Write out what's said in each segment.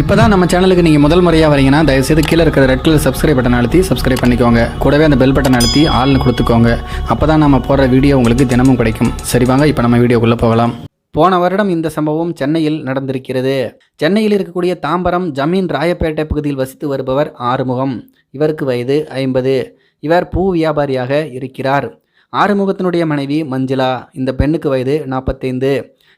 இப்போ தான் நம்ம சேனலுக்கு நீங்கள் முதல் முறையாக வரீங்கன்னா தயவுசெய்து கீழே இருக்கிற ரெட் கலர் சப்ஸ்கிரைப் பட்டன் அழுத்தி சப்ஸ்கிரைப் பண்ணிக்கோங்க. கூடவே அந்த பெல் பட்டன் அழுத்தி ஆள்னு கொடுத்துக்கோங்க. அப்போ தான் நம்ம போடுற வீடியோ உங்களுக்கு தினமும் கிடைக்கும். சரி வாங்க இப்போ நம்ம வீடியோக்குள்ளே போகலாம். போன வருடம் இந்த சம்பவம் சென்னையில் நடந்திருக்கிறது. சென்னையில் இருக்கக்கூடிய தாம்பரம் ஜமீன் ராயப்பேட்டை பகுதியில் வசித்து வருபவர் ஆறுமுகம். இவருக்கு வயது ஐம்பது. இவர் பூ வியாபாரியாக இருக்கிறார். ஆறுமுகத்தினுடைய மனைவி மஞ்சுளா. இந்த பெண்ணுக்கு வயது நாற்பத்தைந்து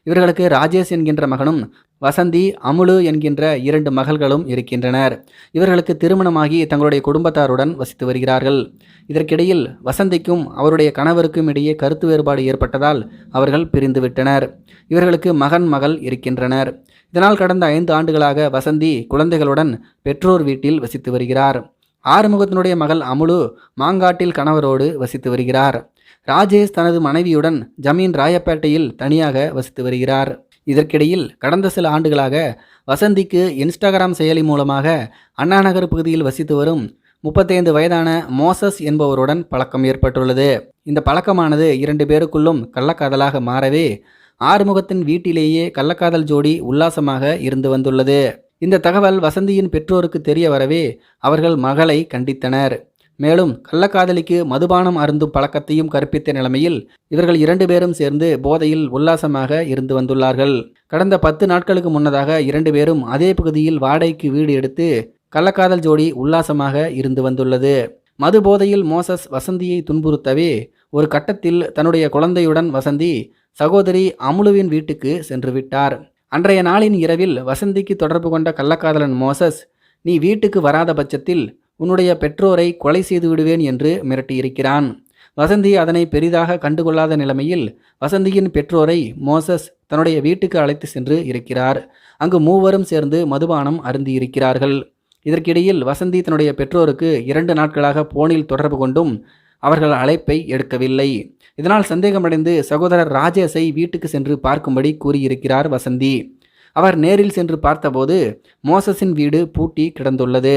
இவர்களுக்கு ராஜேஷ் என்கின்ற மகனும் வசந்தி அமுலு என்கின்ற இரண்டு மகள்களும் இருக்கின்றனர். இவர்களுக்கு திருமணமாகி தங்களுடைய குடும்பத்தாருடன் வசித்து வருகிறார்கள். இதற்கிடையில் வசந்திக்கும் அவருடைய கணவருக்கும் இடையே கருத்து வேறுபாடு ஏற்பட்டதால் அவர்கள் பிரிந்துவிட்டனர். இவர்களுக்கு மகன் மகள் இருக்கின்றனர். இதனால் கடந்த ஐந்து ஆண்டுகளாக வசந்தி குழந்தைகளுடன் பெற்றோர் வீட்டில் வசித்து வருகிறார். ஆறுமுகத்தினுடைய மகள் அமுலு மாங்காட்டில் கணவரோடு வசித்து வருகிறார். ராஜேஷ் தனது மனைவியுடன் ஜமீன் ராயப்பேட்டையில் தனியாக வசித்து வருகிறார். இதற்கிடையில் கடந்த சில ஆண்டுகளாக வசந்திக்கு இன்ஸ்டாகிராம் செயலி மூலமாக அண்ணாநகர் பகுதியில் வசித்து வரும் முப்பத்தைந்து வயதான மோசஸ் என்பவருடன் பழக்கம் ஏற்பட்டுள்ளது. இந்த பழக்கமானது இரண்டு பேருக்குள்ளும் கள்ளக்காதலாக மாறவே ஆறுமுகத்தின் வீட்டிலேயே கள்ளக்காதல் ஜோடி உல்லாசமாக இருந்து வந்துள்ளது. இந்த தகவல் வசந்தியின் பெற்றோருக்கு தெரிய வரவே அவர்கள் மகளை கண்டித்தனர். மேலும் கள்ளக்காதலிக்கு மதுபானம் அருந்தும் பழக்கத்தையும் கற்பித்த நிலைமையில் இவர்கள் இரண்டு பேரும் சேர்ந்து போதையில் உல்லாசமாக இருந்து வந்துள்ளார்கள். கடந்த பத்து நாட்களுக்கு முன்னதாக இரண்டு பேரும் அதே பகுதியில் வாடகைக்கு வீடு எடுத்து கள்ளக்காதல் ஜோடி உல்லாசமாக இருந்து வந்துள்ளது. மது போதையில் மோசஸ் வசந்தியை துன்புறுத்தவே ஒரு கட்டத்தில் தன்னுடைய குழந்தையுடன் வசந்தி சகோதரி அமுலுவின் வீட்டுக்கு சென்று விட்டார். அன்றைய நாளின் இரவில் வசந்திக்கு தொடர்பு கொண்ட கள்ளக்காதலன் மோசஸ் நீ வீட்டுக்கு வராத பட்சத்தில் உன்னுடைய பெற்றோரை கொலை செய்து விடுவேன் என்று மிரட்டியிருக்கிறான். வசந்தி அதனை பெரிதாக கண்டுகொள்ளாத நிலைமையில் வசந்தியின் பெற்றோரை மோசஸ் தன்னுடைய வீட்டுக்கு அழைத்து சென்று இருக்கிறார். அங்கு மூவரும் சேர்ந்து மதுபானம் அருந்தியிருக்கிறார்கள். இதற்கிடையில் வசந்தி தன்னுடைய பெற்றோருக்கு இரண்டு நாட்களாக போனில் தொடர்பு கொண்டும் அவர்கள் அழைப்பை எடுக்கவில்லை. இதனால் சந்தேகமடைந்து சகோதரர் ராஜேஷை வீட்டுக்கு சென்று பார்க்கும்படி கூறியிருக்கிறார் வசந்தி. அவர் நேரில் சென்று பார்த்தபோது மோசஸின் வீடு பூட்டி கிடந்துள்ளது.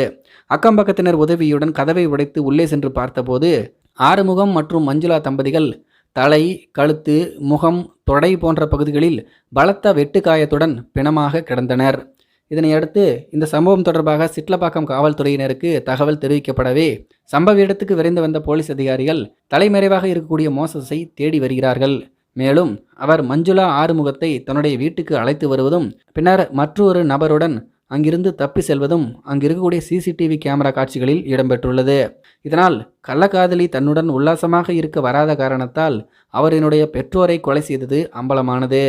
அக்கம்பக்கத்தினர் உதவியுடன் கதவை உடைத்து உள்ளே சென்று பார்த்தபோது ஆறுமுகம் மற்றும் மஞ்சுளா தம்பதிகள் தலை கழுத்து முகம் தொடை போன்ற பகுதிகளில் பலத்த வெட்டுக்காயத்துடன் பிணமாக கிடந்தனர். இதனையடுத்து இந்த சம்பவம் தொடர்பாக சிட்லப்பாக்கம் காவல்துறையினருக்கு தகவல் தெரிவிக்கப்படவே சம்பவ இடத்துக்கு விரைந்து வந்த போலீஸ் அதிகாரிகள் தலைமறைவாக இருக்கக்கூடிய மோசஸை தேடி வருகிறார்கள். மேலும் அவர் மஞ்சுளா ஆறுமுகத்தை தன்னுடைய வீட்டுக்கு அழைத்து வருவதும் பின்னர் மற்றொரு நபருடன் அங்கிருந்து தப்பி செல்வதும் அங்கிருக்கக்கூடிய சிசிடிவி கேமரா காட்சிகளில் இடம்பெற்றுள்ளது. இதனால் கள்ளக்காதலி தன்னுடன் உல்லாசமாக இருக்க வராத காரணத்தால் அவர் என்னுடைய பெற்றோரை கொலை செய்தது அம்பலமானது.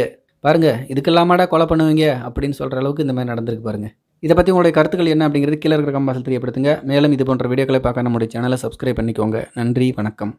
பாருங்க இதுக்கெல்லாமாடா கொலை பண்ணுவீங்க அப்படின்னு சொல்கிற அளவுக்கு இந்த மாதிரி நடந்திருக்கு பாருங்க. இதை பற்றி உங்களுடைய கருத்துக்கள் என்ன அப்படிங்கிறது கீழே இருக்கிற கம்பாசல் தெரியப்படுத்துங்க. மேலும் இது போன்ற வீடியோக்களை பார்க்க நம்முடைய சேனலை சப்ஸ்கிரைப் பண்ணிக்கோங்க. நன்றி வணக்கம்.